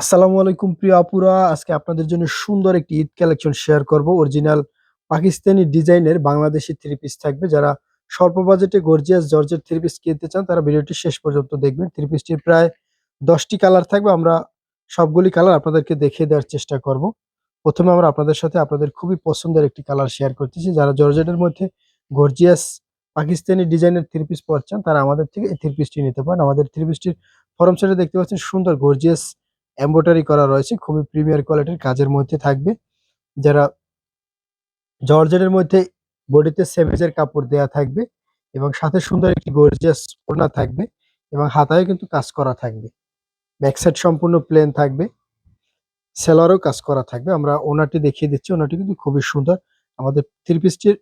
আসসালামু আলাইকুম প্রিয় আপুরা। আজকে আপনাদের জন্য সুন্দর একটি ঈদ কালেকশন শেয়ার করব। অরিজিনাল পাকিস্তানি ডিজাইনের বাংলাদেশি থ্রি পিস থাকবে। যারা স্বল্প বাজেটে গর্জিয়াস জর্জের থ্রি পিস কিনতে চান, তারা ভিডিওটি শেষ পর্যন্ত দেখবেন। থ্রি পিসটির প্রায় দশটি কালার থাকবে। আমরা সবগুলি কালার আপনাদেরকে দেখিয়ে দেওয়ার চেষ্টা করব। প্রথমে আমরা আপনাদের সাথে আপনাদের খুবই পছন্দের একটি কালার শেয়ার করতেছি। যারা জর্জেটের মধ্যে গর্জিয়াস পাকিস্তানি ডিজাইনের থ্রি পিস পরছেন, তারা আমাদের থেকে এই থ্রি পিসটি নিতে পারেন। আমাদের থ্রি পিসটির ফরম সেটে দেখতে পাচ্ছেন সুন্দর গর্জিয়াস এম্ব্রয়ডারি করা রয়েছে, খুবই প্রিমিয়ার কোয়ালিটির কাজের মধ্যে থাকবে। যারা জর্জেটের মধ্যে বডিতে সেভেজের কাপড় দেয়া থাকবে এবং সাথে সুন্দর একটি গর্জিয়াস ওড়না থাকবে এবং হাতায় কিন্তু কাজ করা থাকবে। ব্যাকসাইড সম্পূর্ণ প্লেন থাকবে। সেলারও কাজ করা থাকবে। আমরা ওনাটি দেখিয়ে দিচ্ছি। ওনাটি কিন্তু খুবই সুন্দর। আমাদের থ্রি পিসটির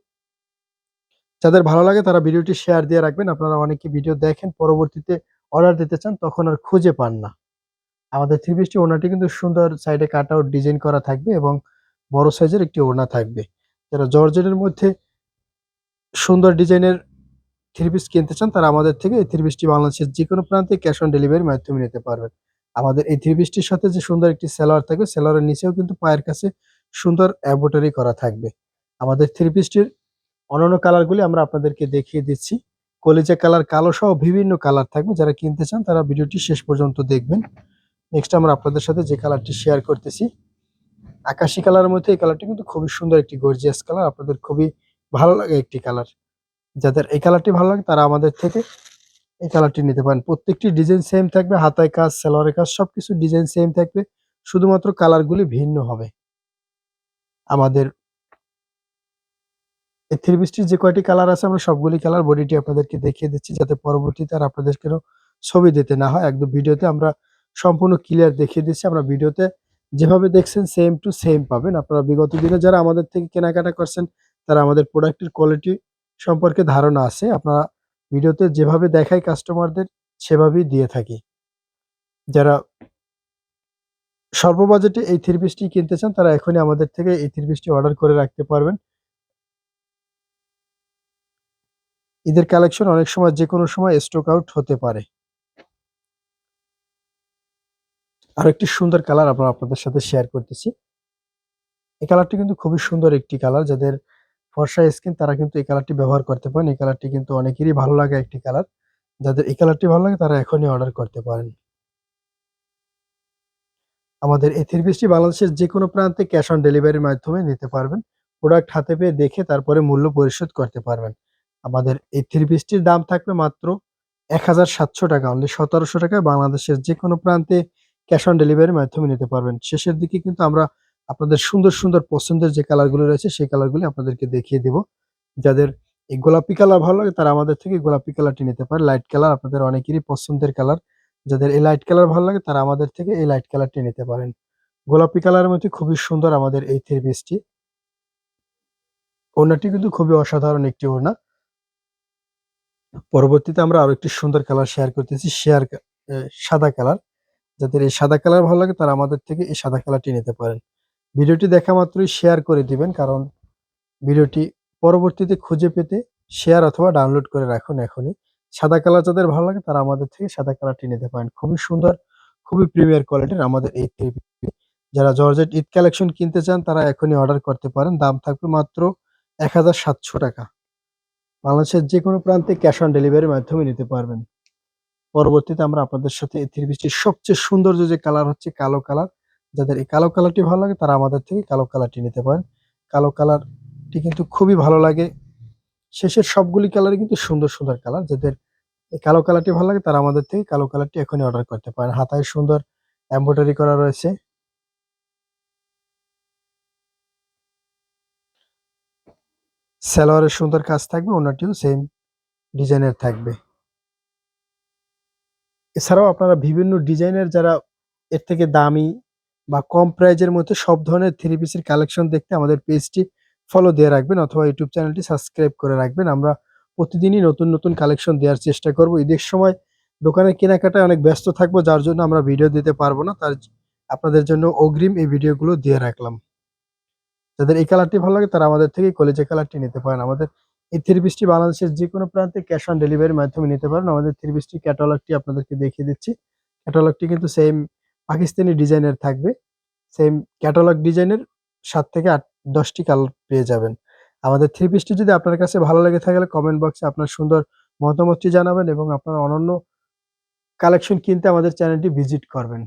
যাদের ভালো লাগে তারা ভিডিওটি শেয়ার দিয়ে রাখবেন। আপনারা অনেকে ভিডিও দেখেন, পরবর্তীতে অর্ডার দিতে চান, তখন আর খুঁজে পান না। আমাদের থ্রি পিসটি ওড়নাটি কিন্তু সুন্দর সাইডে কাট আউট ডিজাইন করা থাকবে এবং বড় সাইজের একটি ওড়না থাকবে। যারা জর্জেটের মধ্যে সুন্দর ডিজাইনের থ্রি পিস কিনতে চান, তারা আমাদের থেকে এই থ্রি পিসটি বাংলাদেশের যে কোনো প্রান্তে ক্যাশ অন ডেলিভারির মাধ্যমে নিতে পারবেন। আমাদের এই থ্রি পিসটির সাথে যে সুন্দর একটি সেলার থাকবে সেলারের নিচেও কিন্তু পায়ের কাছে সুন্দর অ্যাবোটারি করা থাকবে। আমাদের থ্রি পিসটির অন্যান্য কালারগুলি আমরা আপনাদেরকে দেখিয়ে দিচ্ছি। কলিজা কালার কালো সহ বিভিন্ন কালার থাকবে। যারা কিনতে চান, তারা ভিডিওটি শেষ পর্যন্ত দেখবেন। নেক্সট আমরা আপনাদের সাথে যে কালারটি শেয়ার করতেছি, আকাশি কালারের মধ্যে এই কালারটি কিন্তু খুবই সুন্দর একটি গর্জিয়াস কালার আপনাদের খুবই ভালো লাগে একটি কালার যাদের এই কালারটি ভালো লাগে তারা আমাদের থেকে এই কালারটি নিতে পারেন। প্রত্যেকটি ডিজাইন সেম থাকবে, হাতায় কাজ সেলোয়ারের কাজ, সবকিছু ডিজাইন সেম থাকবে, শুধুমাত্র কালারগুলি ভিন্ন হবে। আমাদের এই থ্রি পিসটির যে কয়টি কালার আছে আমরা সবগুলি কালার বডিটি আপনাদেরকে দেখিয়ে দিচ্ছি, যাতে পরবর্তীতে আর আপনাদের কেন ছবি দিতে না হয়। একদম ভিডিওতে আমরা সম্পূর্ণ ক্লিয়ার দেখিয়ে দিচ্ছি আমরা ভিডিওতে যেভাবে দেখছেন সেম টু সেম পাবেন। আপনারা বিগত দিনে যারা আমাদের থেকে কেনাকাটা করছেন, তারা আমাদের প্রোডাক্টের কোয়ালিটি সম্পর্কে ধারণা আছে। আপনারা ভিডিওতে যেভাবে দেখাই কাস্টমারদের সেভাবেই দিয়ে থাকি। যারা স্বল্প বাজেটে এই থ্রি পিসটি কিনতে চান, তারা এখনই আমাদের থেকে এই থ্রি পিসটি অর্ডার করে রাখতে পারবেন। ঈদের কালেকশন অনেক সময় যে কোনো সময় স্টক আউট হতে পারে। আরেকটি সুন্দর কালার আমরা আপনাদের সাথে শেয়ার করতেছি। এই কালারটি কিন্তু খুবই সুন্দর একটি কালার যাদের ফর্সা স্কিন তারা কিন্তু এই কালারটি ব্যবহার করতে পারেন। এই কালারটি কিন্তু অনেকেরই ভালো লাগে একটি কালার যাদের এই কালারটি ভালো লাগে তারা এখনই অর্ডার করতে পারেন। আমাদের এই থ্রি পিসটি বাংলাদেশের যে কোনো প্রান্তে ক্যাশ অন ডেলিভারির মাধ্যমে নিতে পারবেন। প্রোডাক্ট হাতে পেয়ে দেখে তারপরে মূল্য পরিশোধ করতে পারবেন। আমাদের এই থ্রি পিসটির দাম থাকবে মাত্র এক হাজার সাতশো টাকা অনলি সতেরোশো টাকা বাংলাদেশের যে কোনো প্রান্তে ক্যাশ অন ডেলিভারির মাধ্যমে নিতে পারবেন। শেষের দিকে কিন্তু আমরা আপনাদের সুন্দর সুন্দর পছন্দের যে কালারগুলো রয়েছে, সেই কালারগুলি আপনাদেরকে দেখিয়ে দিব। যাদের এই গোলাপি কালার ভালো লাগে, তারা আমাদের থেকে গোলাপি কালারটি নিতে পারে। লাইট কালার আপনাদের অনেকেরই পছন্দের কালার। যাদের এই লাইট কালার ভালো লাগে, তারা আমাদের থেকে এই লাইট কালারটি নিতে পারেন। গোলাপি কালারের মধ্যে খুবই সুন্দর আমাদের এই থ্রি পিসটি। ওড়নাটি কিন্তু খুবই অসাধারণ একটি ওড়না। পরবর্তীতে আমরা আরও একটি সুন্দর কালার শেয়ার করতেছি, শেয়ার সাদা কালার। যাদের এই সাদা কালার ভালো লাগে তারা আমাদের থেকে এই সাদা কালারটি নিতে পারেন। ভিডিওটি দেখা মাত্রই শেয়ার করে দিবেন, কারণ ভিডিওটি পরবর্তীতে খুঁজে পেতে শেয়ার অথবা ডাউনলোড করে রাখুন এখনই। সাদা কালার যাদের ভালো লাগে তারা আমাদের থেকে সাদা কালারটি নিতে পারেন। খুবই সুন্দর, খুবই প্রিমিয়ার কোয়ালিটির আমাদের এই যারা জর্জেট ঈদ কালেকশন কিনতে চান তারা এখনই অর্ডার করতে পারেন। দাম থাকবে মাত্র এক হাজার সাতশো টাকা। বাংলাদেশের যে কোনো প্রান্তে ক্যাশ অন ডেলিভারির মাধ্যমে নিতে পারবেন। পরবর্তীতে আমরা আপনাদের সাথে এই থ্রি সবচেয়ে সৌন্দর্য যে কালার হচ্ছে কালো কালার যাদের এই কালো কালারটি ভালো লাগে, তারা আমাদের থেকে কালো কালারটি নিতে পারেন। কালো কালারটি কিন্তু খুবই ভালো লাগে। শেষের সবগুলি কালারই কিন্তু সুন্দর সুন্দর কালার যাদের এই কালো কালারটি ভালো লাগে, তারা আমাদের থেকে কালো কালারটি এখনই অর্ডার করতে পারেন। হাতায় সুন্দর এম্ব্রয়ডারি করা রয়েছে। সালোয়ারের সুন্দর কাজ থাকবে, ওনাটিও সেম ডিজাইনের থাকবে। এছাড়াও আপনারা বিভিন্ন ডিজাইনের যারা এর থেকে দামি বা কম প্রাইজের মধ্যে সব ধরনের থ্রি পিসের কালেকশন দেখতে আমাদের পেজটি ফলো দিয়ে রাখবেন অথবা ইউটিউব চ্যানেলটি সাবস্ক্রাইব করে রাখবেন। আমরা প্রতিদিনই নতুন নতুন কালেকশন দেওয়ার চেষ্টা করব। ঈদের সময় দোকানের কেনাকাটায় অনেক ব্যস্ত থাকব, যার জন্য আমরা ভিডিও দিতে পারব না। তার আপনাদের জন্য অগ্রিম এই ভিডিওগুলো দিয়ে রাখলাম। যাদের এই কালারটি ভালো লাগে তারা আমাদের থেকে কলেজে কালারটি নিতে পারেন। আমাদের এই থ্রি পিসটি বাংলাদেশের যে কোনো প্রান্তে ক্যাশ অন ডেলিভারির মাধ্যমে নিতে পারেন। আমাদের থ্রি পিসটি ক্যাটালগটি আপনাদেরকে দেখিয়ে দিচ্ছি। ক্যাটালগটি কিন্তু সেম পাকিস্তানি ডিজাইনের থাকবে। সেম ক্যাটালগ ডিজাইনের সাত থেকে আট, দশটি কালার পেয়ে যাবেন। আমাদের থ্রি পিসটি যদি আপনার কাছে ভালো লেগে থাকে কমেন্ট বক্সে আপনার সুন্দর মতামতটি জানাবেন এবং আপনার অনন্য কালেকশন কিনতে আমাদের চ্যানেলটি ভিজিট করবেন।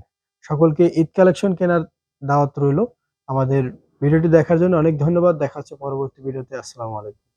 সকলকে ঈদ কালেকশন কেনার দাওয়াত রইল। আমাদের ভিডিওটি দেখার জন্য অনেক ধন্যবাদ। দেখা হচ্ছে পরবর্তী ভিডিওতে। আসসালামু আলাইকুম।